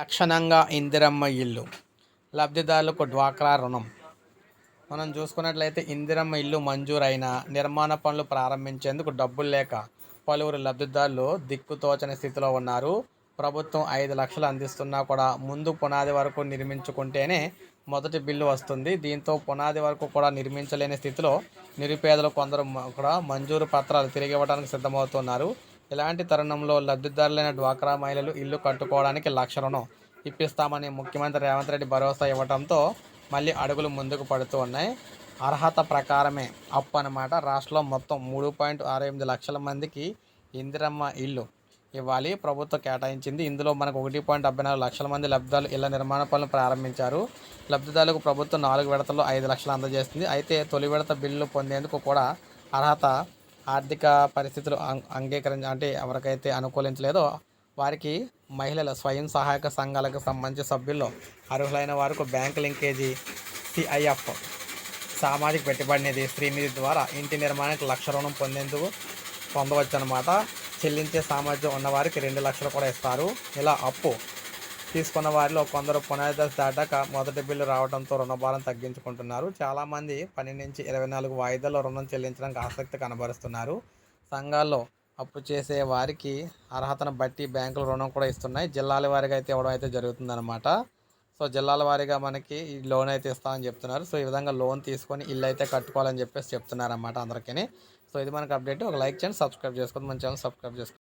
లక్షణంగా ఇందిరమ్మ ఇల్లు. లబ్ధిదారులకు డ్వాక్రా రుణం. మనం చూసుకున్నట్లయితే ఇందిరమ్మ ఇల్లు మంజూరైన నిర్మాణ పనులు ప్రారంభించేందుకు డబ్బులు లేక పలువురు లబ్ధిదారులు దిక్కుతోచని స్థితిలో ఉన్నారు. ప్రభుత్వం ఐదు లక్షలు అందిస్తున్నా కూడా ముందు పునాది వరకు నిర్మించుకుంటేనే మొదటి బిల్లు వస్తుంది. దీంతో పునాది వరకు కూడా నిర్మించలేని స్థితిలో నిరుపేదలు కొందరు కూడా మంజూరు పత్రాలు తిరిగి ఇవ్వడానికి సిద్ధమవుతున్నారు. ఇలాంటి తరుణంలో లబ్ధిదారులైన డ్వాక్రా మహిళలు ఇల్లు కట్టుకోవడానికి లక్ష రుణం ఇప్పిస్తామని ముఖ్యమంత్రి రేవంత్ రెడ్డి భరోసా ఇవ్వడంతో మళ్ళీ అడుగులు ముందుకు పడుతూ ఉన్నాయి. అర్హత ప్రకారమే అప్పు అన్నమాట. రాష్ట్రంలో మొత్తం మూడు పాయింట్ ఆరు ఎనిమిది లక్షల మందికి ఇందిరమ్మ ఇల్లు ఇవ్వాలి. ప్రభుత్వం కేటాయించింది. ఇందులో మనకు ఒకటి పాయింట్ డెబ్బై నాలుగు లక్షల మంది లబ్ధిదారులు ఇళ్ళ నిర్మాణ పనులు ప్రారంభించారు. లబ్ధిదారులకు ప్రభుత్వం నాలుగు విడతల్లో ఐదు లక్షలు అందజేస్తుంది అయితే తొలి విడత బిల్లు పొందేందుకు కూడా అర్హత ఆర్థిక పరిస్థితులు అం- అంగీకరించ అంటే ఎవరికైతే అనుకూలించలేదో వారికి మహిళల స్వయం సహాయక సంఘాలకు సంబంధించిన సభ్యుల్లో అర్హులైన వారికి బ్యాంక్ లింకేజీ సిఐఎఫ్ సామాజిక పెట్టుబడి నిధి శ్రీనిధి ద్వారా ఇంటి నిర్మాణానికి లక్ష రుణం పొందేందుకు పొందవచ్చు అనమాట చెల్లించే సామర్థ్యం ఉన్నవారికి రెండు లక్షలు కూడా ఇస్తారు. ఇలా అప్పు తీసుకున్న వారిలో కొందరు పునాది దాటాక మొదటి బిల్లు రావడంతో రుణభారం తగ్గించుకుంటున్నారు. చాలామంది పన్నెండు నుంచి ఇరవై నాలుగు వాయిదాల్లో రుణం చెల్లించడానికి ఆసక్తి కనబరుస్తున్నారు. సంఘాల్లో అప్పు చేసే వారికి అర్హతను బట్టి బ్యాంకులు రుణం కూడా ఇస్తున్నాయి. జిల్లాల వారిగా అయితే ఇవ్వడం అయితే జరుగుతుందన్నమాట. సో జిల్లాల వారీగా మనకి ఈ లోన్ అయితే ఇస్తామని చెప్తున్నారు. సో ఈ విధంగా లోన్ తీసుకొని ఇల్లు అయితే కట్టుకోవాలని చెప్పేసి చెప్తున్నారు అన్నమాట అందరికీ సో ఇది మనకు అప్డేట్. ఒక లైక్ చేయండి సబ్స్క్రైబ్ చేసుకోండి. మన ఛానల్ సబ్స్క్రైబ్ చేసుకోండి.